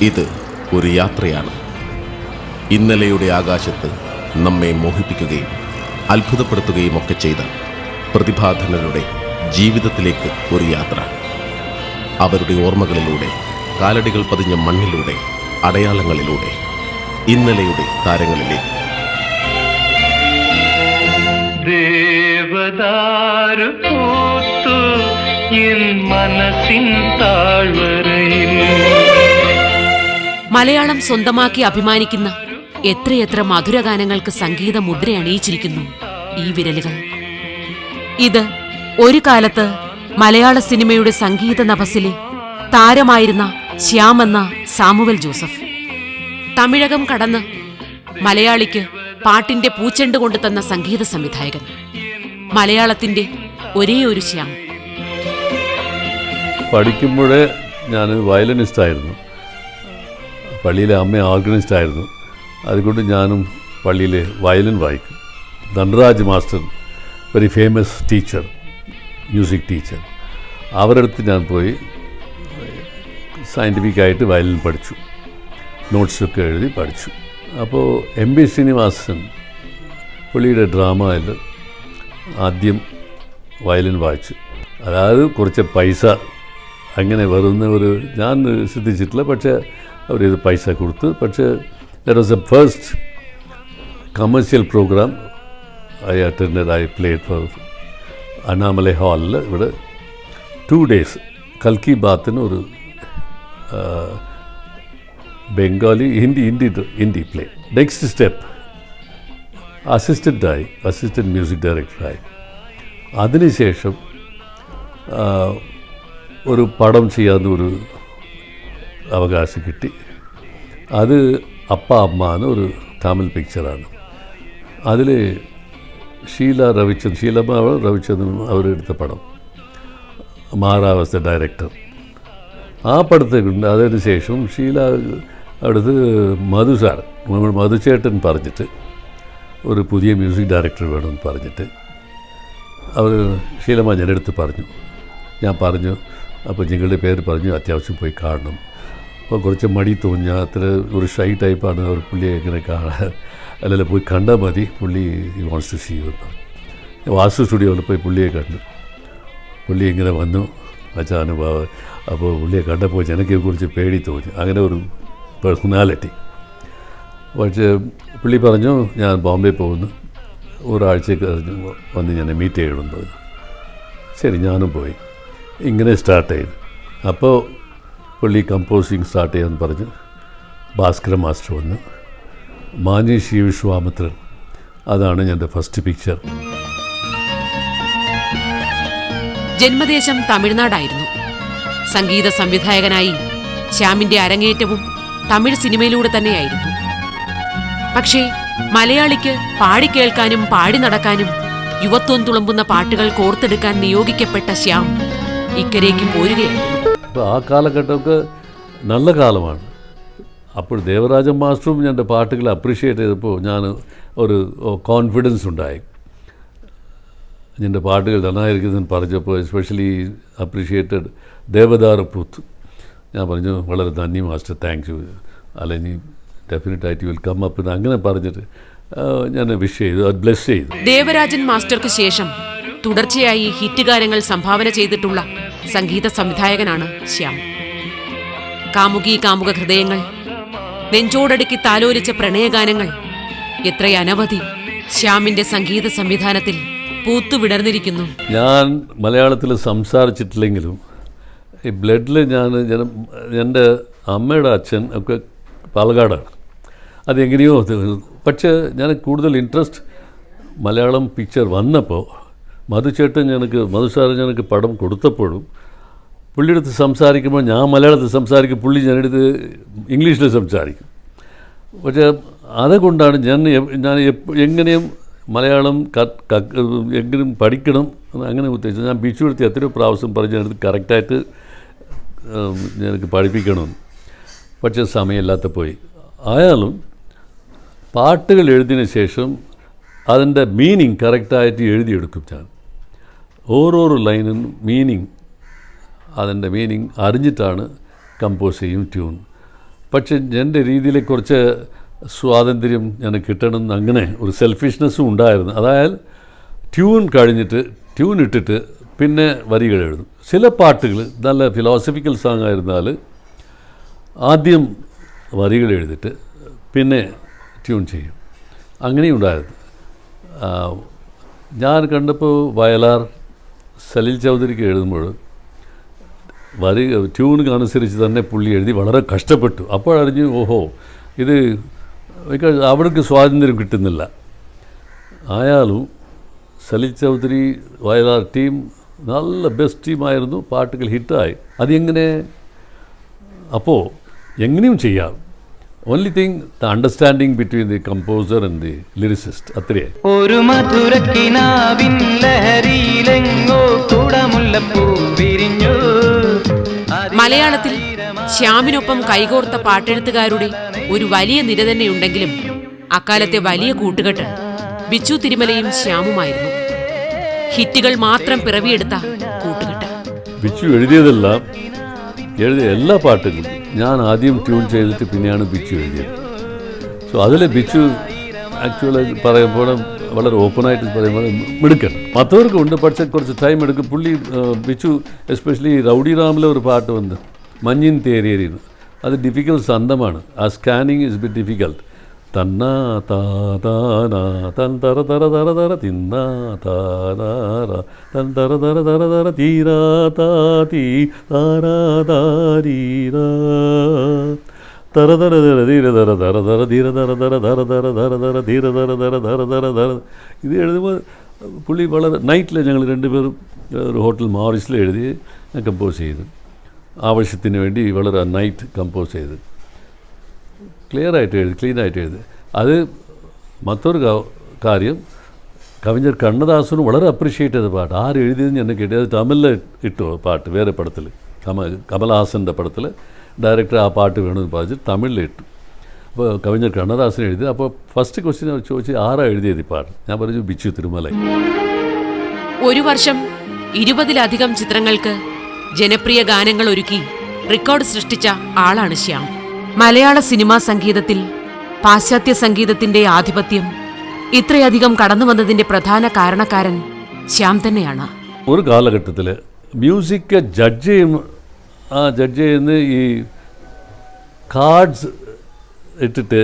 ഇത് ഒരു യാത്രയാണ്. ഇന്നലെയുടെ ആകാശത്ത് നമ്മെ മോഹിപ്പിക്കുകയും അത്ഭുതപ്പെടുത്തുകയും ഒക്കെ ചെയ്ത പ്രതിഭാധനരുടെ ജീവിതത്തിലേക്ക് ഒരു യാത്ര. അവരുടെ ഓർമ്മകളിലൂടെ കാലടികൾ പതിഞ്ഞ മണ്ണിലൂടെ അടയാളങ്ങളിലൂടെ ഇന്നലെയുടെ താരങ്ങളിലേക്ക്. ദേവദാരു മനസ്സിൻ താഴ്വരയിൽ മലയാളം സ്വന്തമാക്കി അഭിമാനിക്കുന്ന എത്രയെത്ര മധുരഗാനങ്ങൾക്ക് സംഗീത മുദ്ര അണിയിച്ചിരിക്കുന്നു ഈ വിരലുകൾ. ഇത് ഒരു കാലത്ത് മലയാള സിനിമയുടെ സംഗീത നഭസിലെ താരമായിരുന്ന ശ്യാമെന്ന സാമുവൽ ജോസഫ്. തമിഴകം കടന്ന് മലയാളിക്ക് പാട്ടിന്റെ പൂച്ചെണ്ട് കൊണ്ടു തന്ന സംഗീത സംവിധായകൻ. മലയാളത്തിന്റെ ഒരേ ഒരു ശ്യാം. പഠിക്കുമ്പോഴേ ഞാൻ വയലിനിസ്റ്റ് ആയിരുന്നു പള്ളിയിലെ അമ്മ ഓർഗനൈസ്ഡ് ആയിരുന്നു അതുകൊണ്ട് ഞാനും പള്ളിയിലെ വയലിൻ വായിക്കും. Dhanaraj master very famous teacher music teacher അവരുടെ ഞാൻ പോയി സയന്റിഫിക്കായിട്ട് വയലിൻ പഠിച്ചു. നോട്ട്സൊക്കെ എഴുതി പഠിച്ചു. അപ്പോൾ എം ബി ശ്രീനിവാസൻ പുള്ളിയുടെ ഡ്രാമയിൽ ആദ്യം വയലിൻ വായിച്ചു. അതായത് കുറച്ച് പൈസ അങ്ങനെ വരുന്ന ഒരു ഞാൻ ശ്രദ്ധിച്ചിട്ടില്ല പക്ഷേ അവരിത് പൈസ കൊടുത്തു പക്ഷേ that was a first commercial program I attend I played for Annamalai ഹാളിൽ ഇവിടെ ടു ഡേയ്സ് കൽക്കി ബാത്തിന് ഒരു Bengali Hindi Hindi Hindi play next step അസിസ്റ്റന്റായി assistant music ഡയറക്ടറായി അതിനുശേഷം ഒരു പടം ചെയ്യാവുന്ന ഒരു അവകാശം കിട്ടി. അത് അപ്പ അമ്മ എന്ന് ഒരു തമിഴ് പിക്ചറാണ് അതിൽ ഷീല രവിചന്ദ്രൻ ഷീലമ്മ രവിചന്ദ്രൻ അവരെടുത്ത പടം. മാറാവസ്ഥ ഡയറക്ടർ ആ പടത്തേക്കുണ്ട് അതിന് ശേഷം ഷീല അടുത്ത് മധു സാർ നമ്മൾ മധുചേട്ടൻ പറഞ്ഞിട്ട് ഒരു പുതിയ മ്യൂസിക് ഡയറക്ടർ വേണമെന്ന് പറഞ്ഞിട്ട് അവർ ശീലമ്മ ഞാനെടുത്ത് പറഞ്ഞു. ഞാൻ പറഞ്ഞു അപ്പോൾ നിങ്ങളുടെ പേര് പറഞ്ഞു അത്യാവശ്യം പോയി കാണണം. അപ്പോൾ കുറച്ച് മടി തോന്നി അത്ര ഒരു ഷൈ ടൈപ്പാണ് അവർ പുള്ളിയെ ഇങ്ങനെ കാണാൻ. അല്ലല്ല പോയി കണ്ടാൽ മതി. പുള്ളി വാണ്ട്സ് ടു സീ പറഞ്ഞു വാസ്തു സ്റ്റുഡിയോയിൽ പോയി പുള്ളിയെ കണ്ടു. പുള്ളി ഇങ്ങനെ വന്നു. അച്ഛാനുഭാവ അപ്പോൾ പുള്ളിയെ കണ്ടപ്പോൾ ജനക്കെ കുറിച്ച് പേടി തോന്നി. അങ്ങനെ ഒരു പേഴ്സണാലിറ്റി പക്ഷേ പുള്ളി പറഞ്ഞു ഞാൻ ബോംബെ പോകുന്നു. ഒരാഴ്ചക്ക് കഴിഞ്ഞ് വന്ന് ഞാൻ മീറ്റ് ചെയ്യണമെന്ന് പറഞ്ഞു. ശരി ഞാനും പോയി. ഇങ്ങനെ സ്റ്റാർട്ട് ചെയ്തു. അപ്പോൾ പുള്ളി കമ്പോസിങ് സ്റ്റാർട്ട് ചെയ്യാൻ പറഞ്ഞ് ഭാസ്കര മാസ്റ്റർ വന്ന് മാന്യ ശ്രീ വിശ്വാമിത്രൻ അതാണ് എന്റെ ഫസ്റ്റ് പിക്ചർ. ജന്മദേശം തമിഴ്നാടായിരുന്നു. സംഗീത സംവിധായകനായി ശ്യാമിന്റെ അരങ്ങേറ്റവും തമിഴ് സിനിമയിലൂടെ തന്നെയായിരുന്നു. പക്ഷേ മലയാളിക്ക് പാടിക്കേൾക്കാനും പാടി നടക്കാനും യുവത്വം തുളുമ്പുന്ന പാട്ടുകൾ കോർത്തെടുക്കാൻ നിയോഗിക്കപ്പെട്ട ശ്യാം ഇക്കരേക്ക് പോരുകയായിരുന്നു. അപ്പോൾ ആ കാലഘട്ടമൊക്കെ നല്ല കാലമാണ്. അപ്പോൾ ദേവരാജൻ മാസ്റ്ററും എന്റെ പാട്ടുകൾ അപ്രീഷിയേറ്റ് ചെയ്തപ്പോൾ ഞാൻ ഒരു കോൺഫിഡൻസ് ഉണ്ടായി. എന്റെ പാട്ടുകൾ നന്നായിരിക്കുന്നതെന്ന് പറഞ്ഞപ്പോൾ എസ്പെഷ്യലി അപ്രീഷിയേറ്റഡ് ദേവദാർ പൂത്ത്. ഞാൻ പറഞ്ഞു വളരെ നന്ദി മാസ്റ്റർ താങ്ക് യു അല്ലെങ്കിൽ ഡെഫിനറ്റായിട്ട് വിൽ കം അപ്പ് അങ്ങനെ പറഞ്ഞിട്ട് ഞാൻ വിഷ് ചെയ്തു. ബ്ലെസ് ചെയ്തു. ദേവരാജൻ മാസ്റ്റർക്ക് ശേഷം തുടർച്ചയായി ഹിറ്റ് ഗാനങ്ങൾ സംഭാവന ചെയ്തിട്ടുള്ള സംഗീത സംവിധായകനാണ് ശ്യാം. കാമുകി കാമുക ഹൃദയങ്ങൾ നെഞ്ചോടടുക്കി താലോലിച്ച പ്രണയഗാനങ്ങൾ എത്രയനവധി ശ്യാമിന്റെ സംഗീത സംവിധാനത്തിൽ പൂത്തുവിടർന്നിരിക്കുന്നു ഞാൻ മലയാളത്തിൽ സംസാരിച്ചിട്ടില്ലെങ്കിലും ഈ ബ്ലഡിൽ ഞാൻ എന്റെ അമ്മയുടെ അച്ഛൻ ഒക്കെ പാലക്കാടാണ്. അതെങ്ങനെയോ. പക്ഷേ ഞാൻ കൂടുതൽ ഇൻട്രസ്റ്റ് മലയാളം പിക്ചർ വന്നപ്പോൾ മധുചേട്ടൻ ഞങ്ങൾക്ക് മധു സാർ ഞങ്ങൾക്ക് പടം കൊടുത്തപ്പോഴും പുള്ളിയുടെ അടുത്ത് സംസാരിക്കുമ്പോൾ ഞാൻ മലയാളത്തിൽ സംസാരിക്കും പുള്ളി ഞാനെടുത്ത് ഇംഗ്ലീഷിൽ സംസാരിക്കും. പക്ഷേ അതുകൊണ്ടാണ് ഞാൻ ഞാൻ എങ്ങനെയും മലയാളം ക- പഠിക്കണം അങ്ങനെ ഉദ്ദേശിച്ചു ഞാൻ ബിച്ചു എടുത്ത് എത്രയോ പ്രാവശ്യം പറഞ്ഞ് ഞാനത് കറക്റ്റായിട്ട് എനിക്ക് പഠിപ്പിക്കണം പക്ഷേ സമയമില്ലാത്ത പോയി. ആയാലും പാട്ടുകൾ എഴുതിയതിന് ശേഷം അതിന്റെ മീനിങ് കറക്റ്റായിട്ട് എഴുതിയെടുക്കും ഞാൻ. ഓരോരോ ലൈനും മീനിങ് അതിന്റെ മീനിങ് അറിഞ്ഞിട്ടാണ് കമ്പോസ് ചെയ്യും ട്യൂൺ പക്ഷേ എന്റെ രീതിയിലെ കുറച്ച് സ്വാതന്ത്ര്യം ഞാൻ കിട്ടണം അങ്ങനെ ഒരു സെൽഫിഷ്നെസ്സും ഉണ്ടായിരുന്നു. അതായത് ട്യൂൺ കഴിഞ്ഞിട്ട് ട്യൂൺ ഇട്ടിട്ട് പിന്നെ വരികൾ എഴുതും. ചില പാട്ടുകൾ നല്ല ഫിലോസഫിക്കൽ സോങ് ആയിരുന്നാൽ ആദ്യം വരികൾ എഴുതിയിട്ട് പിന്നെ ട്യൂൺ ചെയ്യും. അങ്ങനെയും ഉണ്ടായത് ഞാൻ കണ്ടപ്പോൾ വയലാർ സലിൽ ചൗധരിക്ക് എഴുതുമ്പോൾ വരി ട്യൂണിനനുസരിച്ച് തന്നെ പുള്ളി എഴുതി വളരെ കഷ്ടപ്പെട്ടു. അപ്പോഴറിഞ്ഞു ഓഹോ ഇത് അവർക്ക് സ്വാതന്ത്ര്യം കിട്ടുന്നില്ല. ആയാലും സലിൽ ചൗധരി വയലാർ ടീം നല്ല ബെസ്റ്റ് ടീമായിരുന്നു. പാട്ടുകൾ ഹിറ്റായി. അതെങ്ങനെ? അപ്പോൾ എങ്ങനെയും ചെയ്യാം. Only thing the understanding between the composer and the lyricist അത്രയേ ഒരു മധുരക്കിനാവിൻ ലഹരിയിലെങ്ങോ കുടമുല്ലപ്പൂ വിരിഞ്ഞു. മലയാളത്തിൽ ശ്യാമിനൊപ്പം കൈകോർത്ത പാട്ടെഴുത്തുകാരുടെ ഒരു വലിയ നിര തന്നെയുണ്ടെങ്കിലും അക്കാലത്തെ വലിയ കൂട്ടുകെട്ട് ബിച്ചു തിരുമലയും ശ്യാമുമായിരുന്നു. ഹിറ്റുകൾ മാത്രം പിറവിയെടുത്ത കൂട്ടുകെട്ട്. ബിച്ചു എഴുതിയതെല്ലാം എഴുതിയ എല്ലാ പാട്ടുകളും ഞാൻ ആദ്യം ട്യൂൺ ചെയ്തിട്ട് പിന്നെയാണ് ബിച്ചു എഴുതിയത്. സോ അതിൽ ബിച്ചു ആക്ച്വലി പറയുമ്പോൾ വളരെ ഓപ്പണായിട്ട് പറയുമ്പോൾ മിടുക്കൻ മറ്റവർക്കും ഉണ്ട് പക്ഷേ കുറച്ച് ടൈം എടുക്കും. പുള്ളി ബിച്ചു എസ്പെഷ്യലി റൗഡി റാമിലെ ഒരു പാട്ട് വന്ന് മഞ്ഞിൻ തേരേരിന്ന്. അത് ഡിഫിക്കൽ സ്വന്തമാണ് ആ സ്കാനിങ് ഇസ് ബി ഡിഫിക്കൽട്ട് തന്നാ താ താനാ തൻ തറ തറ തറ തറ തിന്നാ താനാറ തൻ തറ തറ തറ തറ തീരാ താ തീ താരാ താരീരാ തറ തറ തറ ധീര തറ തറ തറ ധീര തറ തറ തറ തറ തറ തറ ധീര തറ തറ തറ തറ തറ ഇത് എഴുതുമ്പോൾ പുള്ളി വളരെ നൈറ്റിൽ ഞങ്ങൾ രണ്ടുപേരും ഒരു ഹോട്ടൽ മാറിസിൽ എഴുതി ഞാൻ കമ്പോസ് ചെയ്തു ആവശ്യത്തിന് വേണ്ടി വളരെ നൈറ്റ് കമ്പോസ് ചെയ്ത് ക്ലിയർ ആയിട്ട് എഴുതി ക്ലീൻ ആയിട്ട് എഴുതി. അത് മറ്റൊരു കാര്യം കവിഞ്ഞർ കണ്ണദാസനും വളരെ അപ്രീഷിയേറ്റ് ചെയ്ത പാട്ട്. ആര് എഴുതിയതെന്ന് എന്നെ കേട്ടി അത് തമിഴിൽ ഇട്ടു പാട്ട് വേറെ പടത്തിൽ കമ കമൽഹാസന്റെ പടത്തിൽ ഡയറക്ടർ ആ പാട്ട് വേണമെന്ന് പറഞ്ഞിട്ട് തമിഴിൽ ഇട്ടു. അപ്പോൾ കവിഞ്ഞർ കണ്ണദാസൻ എഴുതി. അപ്പോൾ ഫസ്റ്റ് ക്വസ്റ്റ്യൻ അവർ ചോദിച്ചു ആരാ എഴുതിയത് ഈ പാട്ട്? ഞാൻ പറഞ്ഞു ബിച്ചു തിരുമല. ഒരു വർഷം ഇരുപതിലധികം ചിത്രങ്ങൾക്ക് ജനപ്രിയ ഗാനങ്ങൾ ഒരുക്കി റെക്കോർഡ് സൃഷ്ടിച്ച ആളാണ് ശ്യാം. മലയാള സിനിമാ സംഗീതത്തിൽ പാശ്ചാത്യ സംഗീതത്തിന്റെ ആധിപത്യം ഇത്രയധികം കടന്നു വന്നതിന്റെ പ്രധാന കാരണക്കാരൻ ശ്യാം തന്നെയാണ്. ഒരു കാലഘട്ടത്തിൽ മ്യൂസിക് ജഡ്ജ് ചെയ്യും ആ ജഡ്ജ് ചെയ്യുന്ന ഈ കാർഡ്സ് ഇട്ടിട്ട്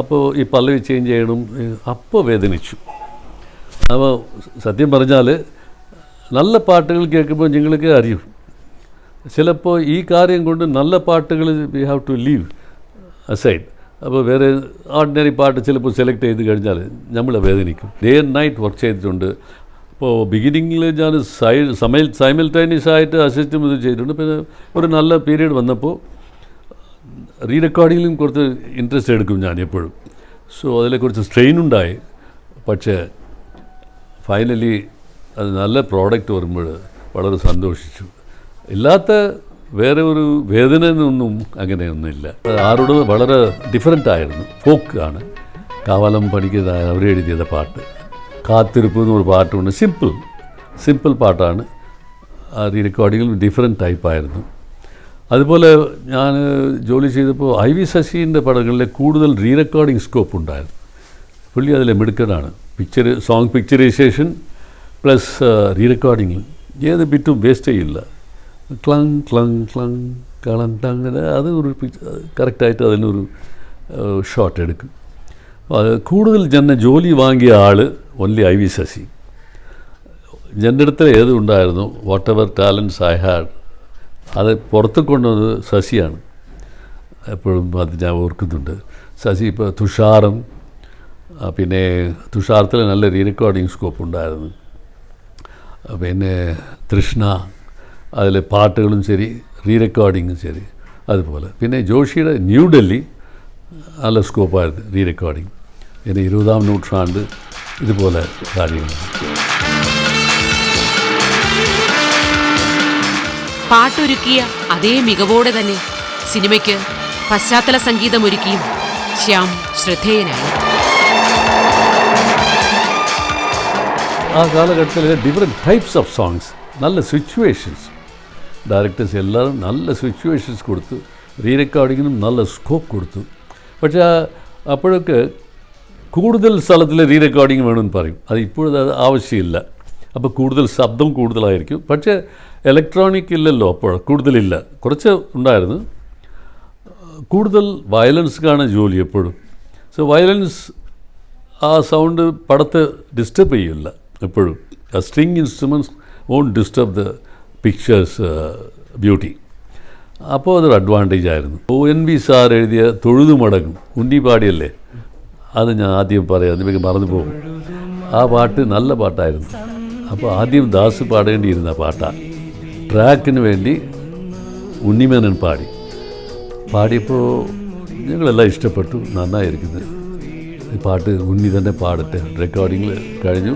അപ്പോൾ ഈ പല്ലവി ചേഞ്ച് ചെയ്യണം അപ്പോൾ വേദനിച്ചു. അപ്പോൾ സത്യം പറഞ്ഞാൽ നല്ല പാട്ടുകൾ കേൾക്കുമ്പോൾ നിങ്ങൾക്ക് അറിയും. ചിലപ്പോൾ ഈ കാര്യം കൊണ്ട് നല്ല പാട്ടുകൾ we have to leave aside അപ്പോൾ വേറെ ഓർഡിനറി പാട്ട് ചിലപ്പോൾ സെലക്ട് ചെയ്ത് കഴിഞ്ഞാൽ നമ്മളെ വേദനിക്കും. ഡേ ആൻഡ് നൈറ്റ് വർക്ക് ചെയ്തിട്ടുണ്ട്. അപ്പോൾ ബിഗിനിങ്ങിൽ ഞാൻ സൈ സമയ സൈമിൽട്ടേനിയസ് ആയിട്ട് അസിസ്റ്റും ഇത് ചെയ്തിട്ടുണ്ട്. പിന്നെ ഒരു നല്ല പീരീഡ് വന്നപ്പോൾ റീ റെക്കോർഡിങ്ങിലും കുറച്ച് ഇൻട്രസ്റ്റ് എടുക്കും ഞാൻ എപ്പോഴും. സോ അതിൽ കുറച്ച് സ്ട്രെയിൻ ഉണ്ടായി. പക്ഷേ ഫൈനലി അത് നല്ല പ്രോഡക്റ്റ് വരുമ്പോൾ വളരെ സന്തോഷിച്ചു. ഇല്ലാത്ത വേറെ ഒരു വേദന ഒന്നും അങ്ങനെയൊന്നുമില്ല. അത് ആരോട് വളരെ ഡിഫറെന്റ് ആയിരുന്നു. ഫോക്ക് ആണ്. കാവലം പണിക്കതായ അവർ എഴുതിയത് പാട്ട്. കാത്തിരിപ്പ് എന്നൊരു പാട്ടുണ്ട്. സിമ്പിൾ സിമ്പിൾ പാട്ടാണ്. റീ റെക്കോർഡിങ്ങിൽ ഡിഫറെന്റ് ടൈപ്പായിരുന്നു അതുപോലെ ഞാൻ ജോലി ചെയ്തപ്പോൾ ഐ വി ശശീന്റെ പടങ്ങളിൽ കൂടുതൽ റീ റെക്കോർഡിംഗ് സ്കോപ്പ് ഉണ്ടായിരുന്നു. പുള്ളി അതിലെ മിടുക്കനാണ്. Picture song picturisation plus re റെക്കോർഡിങ്ങിൽ ഏത് ബിറ്റും വേസ്റ്റ് ചെയ്യില്ല. ക്ലങ് ക്ലങ് ക്ലങ് കളം ടങ് അത് ഒരു കറക്റ്റായിട്ട് അതിനൊരു ഷോട്ട് എടുക്കും. അത് കൂടുതൽ ജന ജോലി വാങ്ങിയ ആൾ ഒൻലി ഐ വി ശശി. ജനടുത്തിൽ അടുത്ത് ഏത് ഉണ്ടായിരുന്നു? Whatever talents I had അത് പുറത്ത് കൊണ്ടുവന്നത് ശശിയാണ്. എപ്പോഴും അത് ഞാൻ ഓർക്കുന്നുണ്ട്. ശശി ഇപ്പോൾ തുഷാറും പിന്നെ തുഷാരത്തിൽ നല്ല റീ റെക്കോർഡിങ് സ്കോപ്പ് ഉണ്ടായിരുന്നു. പിന്നെ തൃഷ്ണ അതിലെ പാട്ടുകളും ശരി റീ റെക്കോർഡിങ്ങും ശരി അതുപോലെ. പിന്നെ ജോഷിയുടെ ന്യൂഡൽഹി നല്ല സ്കോപ്പായിരുന്നു റീ റെക്കോർഡിങ് പിന്നെ ഇരുപതാം നൂറ്റാണ്ട് ഇതുപോലെ കാര്യങ്ങളാണ് പാട്ടൊരുക്കിയ അതേ മികവോടെ തന്നെ സിനിമയ്ക്ക് പശ്ചാത്തല സംഗീതമൊരുക്കിയും ശ്യാം ശ്രദ്ധേയനായി. ആ കാലഘട്ടത്തിൽ ഡിഫറെന്റ് ടൈപ്സ് ഓഫ് സോങ്സ് നല്ല സിറ്റുവേഷൻസ് ഡയറക്ടേഴ്സ് എല്ലാവരും നല്ല സിറ്റുവേഷൻസ് കൊടുത്തു. റീ റെക്കോർഡിങ്ങിനും നല്ല സ്കോപ്പ് കൊടുത്തു. പക്ഷേ അപ്പോഴൊക്കെ കൂടുതൽ സ്ഥലത്തിൽ റീ റെക്കോർഡിങ് വേണമെന്ന് പറയും. അത് ഇപ്പോഴത് ആവശ്യമില്ല. അപ്പോൾ കൂടുതൽ ശബ്ദം കൂടുതലായിരിക്കും. പക്ഷേ ഇലക്ട്രോണിക് ഇല്ലല്ലോ അപ്പോൾ കൂടുതലില്ല. കുറച്ച് ഉണ്ടായിരുന്നു. കൂടുതൽ വയലൻസ്ക്കാണ് ജോലി എപ്പോഴും. സോ വയലൻസ് ആ സൗണ്ട് പടത്തെ ഡിസ്റ്റർബ് ചെയ്യില്ല എപ്പോഴും. String instruments won't disturb the picture's beauty അപ്പോൾ അതൊരു അഡ്വാന്റേജ് ആയിരുന്നു. ഒ എൻ വി സാർ എഴുതിയ തൊഴുതു മടങ്ങും. ഉണ്ണി പാടിയല്ലേ? അത് ഞാൻ ആദ്യം പറയാം. അതിലേക്ക് മറന്നു പോകും. ആ പാട്ട് നല്ല പാട്ടായിരുന്നു. അപ്പോൾ ആദ്യം ദാസ് പാടേണ്ടിയിരുന്ന പാട്ടാണ് ട്രാക്കിന് വേണ്ടി ഉണ്ണിമേനൻ പാടി. പാടിയപ്പോൾ ഞങ്ങളെല്ലാം ഇഷ്ടപ്പെട്ടു. നന്നായിരിക്കുന്നത് ഈ പാട്ട് ഉണ്ണി തന്നെ പാടട്ടെ. റെക്കോർഡിങ്ങിൽ കഴിഞ്ഞു.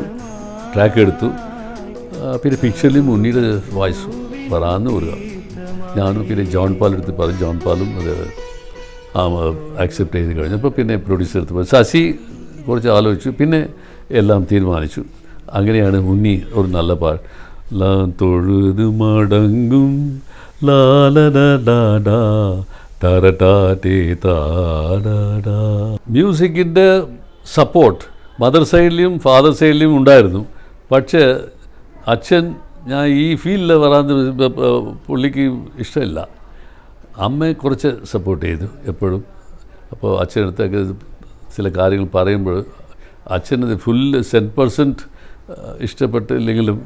ട്രാക്ക് എടുത്തു. പിന്നെ പിക്ചറിൽ മുന്നിൽ വോയിസ് വരാമെന്ന് വരിക. ഞാനും പിന്നെ ജോൺ പാൽ എടുത്ത് പറഞ്ഞു ജോൺ പാലും അത് ആക്സെപ്റ്റ് ചെയ്ത് കഴിഞ്ഞപ്പോൾ പിന്നെ പ്രൊഡ്യൂസർ എടുത്ത് പറഞ്ഞു ശശി കുറച്ച് ആലോചിച്ചു. പിന്നെ എല്ലാം തീരുമാനിച്ചു. അങ്ങനെയാണ് ഉണ്ണി ഒരു നല്ല പാട്ട്. ലാ തൊഴുതു മടങ്ങും മ്യൂസിക്കിന്റെ സപ്പോർട്ട് മദർ സൈഡിലും ഫാദർ സൈഡിലും ഉണ്ടായിരുന്നു. പക്ഷേ അച്ഛൻ ഞാൻ ഈ ഫീൽഡിൽ വരാൻ പുള്ളിക്ക് ഇഷ്ടമില്ല. അമ്മയെ കുറച്ച് സപ്പോർട്ട് ചെയ്തു എപ്പോഴും. അപ്പോൾ അച്ഛനടുത്തൊക്കെ ചില കാര്യങ്ങൾ പറയുമ്പോൾ അച്ഛനത് ഫുൾ സെൻ പെർസെന്റ് ഇഷ്ടപ്പെട്ടില്ലെങ്കിലും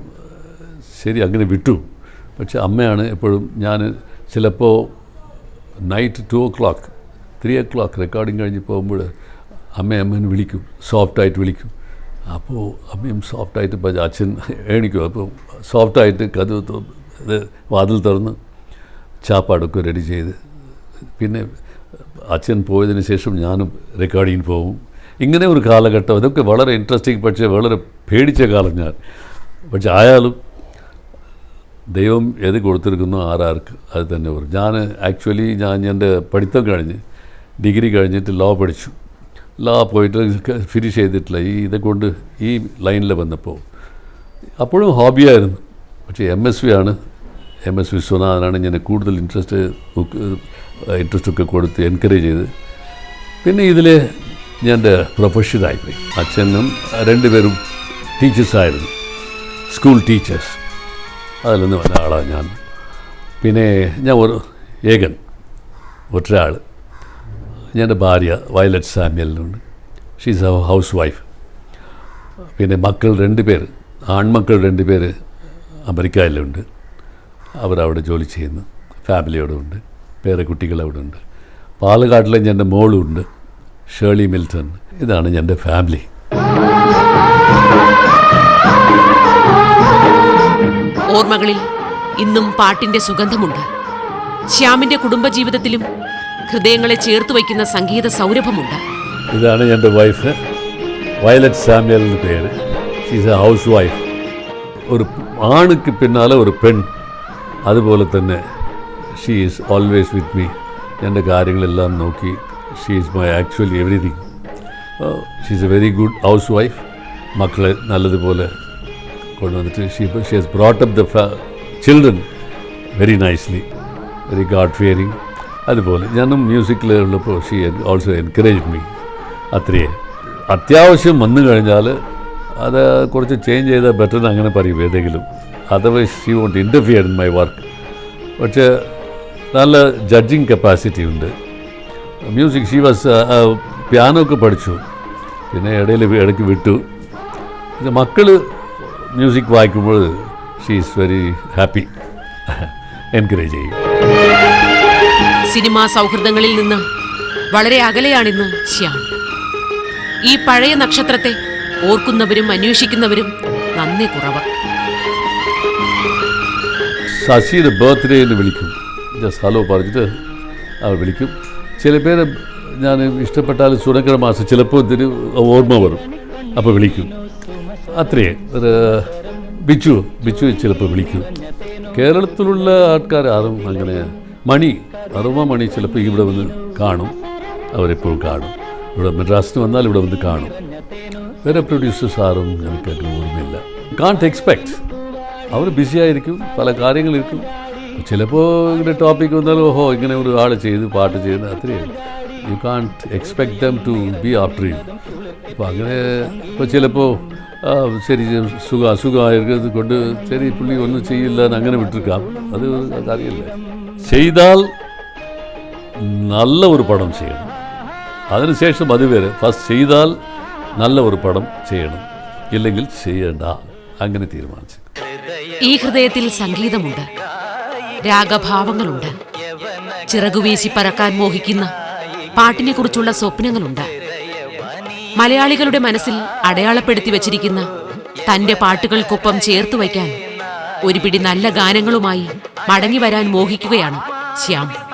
ശരി അങ്ങനെ വിട്ടു. പക്ഷെ അമ്മയാണ് എപ്പോഴും ഞാൻ ചിലപ്പോൾ night two o'clock three o'clock recording കഴിഞ്ഞ് പോകുമ്പോൾ അമ്മയെ അമ്മേനെ വിളിക്കും സോഫ്റ്റായിട്ട് വിളിക്കും. അപ്പോൾ അമ്മയും സോഫ്റ്റായിട്ട് ഇപ്പോൾ അച്ഛൻ എണിക്കും. അപ്പോൾ സോഫ്റ്റായിട്ട് കഥ വാതിൽ തുറന്ന് ചാപ്പാടൊക്കെ റെഡി ചെയ്ത് പിന്നെ അച്ഛൻ പോയതിന് ശേഷം ഞാനും റെക്കോർഡിങ്ങിന് പോകും ഇങ്ങനെ ഒരു കാലഘട്ടം. അതൊക്കെ വളരെ ഇൻട്രസ്റ്റിംഗ് പക്ഷേ വളരെ പേടിച്ച കാലം ഞാൻ. പക്ഷെ ആയാലും ദൈവം ഏത് കൊടുത്തിരിക്കുന്നു ആരാർക്ക് അത് തന്നെ വരും ഞാൻ ആക്ച്വലി ഞാൻ എന്റെ പഠിത്തം കഴിഞ്ഞ് ഡിഗ്രി കഴിഞ്ഞിട്ട് ലോ പഠിച്ചു. ലോ പോയിട്ട് ഫിനിഷ് ചെയ്തിട്ടില്ല. ഈ ഇതേ കൊണ്ട് ഈ ലൈനിൽ വന്നപ്പോൾ അപ്പോഴും ഹോബിയായിരുന്നു. പക്ഷേ എം എസ് വി ആണ്. എം എസ് വിശ്വനാഥനാണ് ഞാൻ കൂടുതൽ ഇൻട്രസ്റ്റ് ഇൻട്രസ്റ്റ് ഒക്കെ കൊടുത്ത് എൻകറേജ് ചെയ്ത്. പിന്നെ ഇതിൽ ഞാൻ പ്രൊഫഷനായിപ്പോയി അച്ഛനും രണ്ടുപേരും ടീച്ചേഴ്സായിരുന്നു സ്കൂൾ ടീച്ചേഴ്സ് അതിലൊന്നും ഒരാളാണ് ഞാൻ. പിന്നെ ഞാൻ ഒരു ഏകൻ ഒറ്റരാൾ എന്റെ ഭാര്യ വയലറ്റ് സാമ്യലിനുണ്ട്. ഷീസ് എ ഹൗസ് വൈഫ് പിന്നെ മക്കൾ രണ്ട് പേര് ആൺമക്കൾ രണ്ട് പേര് അമേരിക്കയിലുണ്ട്. അവരവിടെ ജോലി ചെയ്യുന്നു. ഫാമിലി അവിടെ ഉണ്ട്. പേരക്കുട്ടികൾ അവിടെ ഉണ്ട്. പാലക്കാട്ടിലെ എന്റെ മോളുണ്ട്. ഷേർലി മിൽട്ടൺ ഇതാണ് എന്റെ ഫാമിലി ഓർമ്മകളിൽ ഇന്നും പാട്ടിന്റെ സുഗന്ധമുണ്ട്. ശ്യാമിന്റെ കുടുംബജീവിതത്തിലും ഹൃദയങ്ങളെ ചേർത്ത് വയ്ക്കുന്ന സംഗീത സൗരഭമുണ്ട്. ഇതാണ് എന്റെ വൈഫ് വയലറ്റ് സാമ്യൽ പേര്. ഷീസ് എ ഹൗസ് വൈഫ് ഒരു ആണുക്ക് പിന്നാലെ ഒരു പെൺ. അതുപോലെ തന്നെ she is always with me എന്റെ കാര്യങ്ങളെല്ലാം നോക്കി she is my actually everything she is a very good housewife മക്കളെ നല്ലതുപോലെ കൊണ്ടുവന്നിട്ട് she she has brought up the children very nicely very god fearing അതുപോലെ ഞാനും മ്യൂസിക്കിൽ ഉള്ളപ്പോൾ ഷീ ഓൾസോ എൻകറേജ് മീ അത്രയേ അത്യാവശ്യം വന്നു കഴിഞ്ഞാൽ അത് കുറച്ച് ചേഞ്ച് ചെയ്താൽ ബെറ്റർ എന്ന് അങ്ങനെ പറയും ഏതെങ്കിലും. Otherwise she won't interfere in my work പക്ഷേ നല്ല ജഡ്ജിങ് കപ്പാസിറ്റി ഉണ്ട്. മ്യൂസിക് ഷീ വാസ് പിയാനോ ഒക്കെ പഠിച്ചു. പിന്നെ ഇടയിൽ ഇടയ്ക്ക് വിട്ടു. പിന്നെ മക്കൾ മ്യൂസിക് വായിക്കുമ്പോൾ she is very happy encourage ചെയ്യും. സിനിമാ സൗഹൃദങ്ങളിൽ നിന്ന് വളരെ അകലെയാണിന്ന് ശ്യാം. ഈ പഴയ നക്ഷത്രത്തെ ഓർക്കുന്നവരും അന്വേഷിക്കുന്നവരും നന്ദി കുറവ്. ശശിയുടെ ബർത്ത്ഡേ എന്ന് വിളിക്കും. ജസ്റ്റ് ഹലോ പറഞ്ഞിട്ട് അവർ വിളിക്കും. ചില പേര് ഞാൻ ഇഷ്ടപ്പെട്ടാൽ സുരങ്കര മാസം ചിലപ്പോൾ ഇതിന് ഓർമ്മ വരും. അപ്പോൾ വിളിക്കും. അത്രയേ ബിച്ചു ബിച്ചു ചിലപ്പോൾ വിളിക്കും. കേരളത്തിലുള്ള ആൾക്കാർ ആരും അങ്ങനെ മണി അറുമ മണി ചിലപ്പോൾ ഇവിടെ വന്ന് കാണും. അവരെപ്പോഴും കാണും. ഇവിടെ മദ്രാസിന് വന്നാൽ ഇവിടെ വന്ന് കാണും. വേറെ പ്രൊഡ്യൂസേഴ്സ് ആരും ഞങ്ങൾക്ക് അങ്ങനെ ഓർമ്മയില്ല കാൺട്ട് എക്സ്പെക്ട് അവർ ബിസി ആയിരിക്കും പല കാര്യങ്ങളിരിക്കും ചിലപ്പോൾ ഇങ്ങനെ ടോപ്പിക് വന്നാൽ ഓഹോ ഇങ്ങനെ ഒരു ആൾ ചെയ്ത് പാട്ട് ചെയ്യുന്നത് അത്രയും you can't expect them to be after you അപ്പോൾ അങ്ങനെ ഇപ്പോൾ ചിലപ്പോൾ ശരി സുഖ അസുഖമായിരിക്കുന്നത് കൊണ്ട് ശരി പുള്ളി ഒന്നും ചെയ്യില്ല എന്ന് അങ്ങനെ വിട്ടിരിക്കാം. അത് അതറിയില്ല. ചെയ്താൽ നല്ല ഒരു പടം ചെയ്യണം. അതിനുശേഷം അത് വരെ ഫസ്റ്റ് ചെയ്താൽ നല്ല ഒരു പടം ചെയ്യണം. ഇല്ലെങ്കിൽ ചെയ്യണ്ട. അങ്ങനെ തീരുമാനിച്ചു. ഈ ഹൃദയത്തിൽ സംഗീതമുണ്ട്. രാഗഭാവങ്ങളുണ്ട്. ചിറകുവീശി പറക്കാൻ മോഹിക്കുന്ന പാട്ടിനെ കുറിച്ചുള്ള സ്വപ്നങ്ങളുണ്ട്. മലയാളികളുടെ മനസ്സിൽ അടയാളപ്പെടുത്തി വച്ചിരിക്കുന്ന തന്റെ പാട്ടുകൾക്കൊപ്പം ചേർത്ത് വയ്ക്കാൻ ഒരു പിടി നല്ല ഗാനങ്ങളുമായി മടങ്ങി വരാൻ മോഹിക്കുകയാണ് ശ്യാം.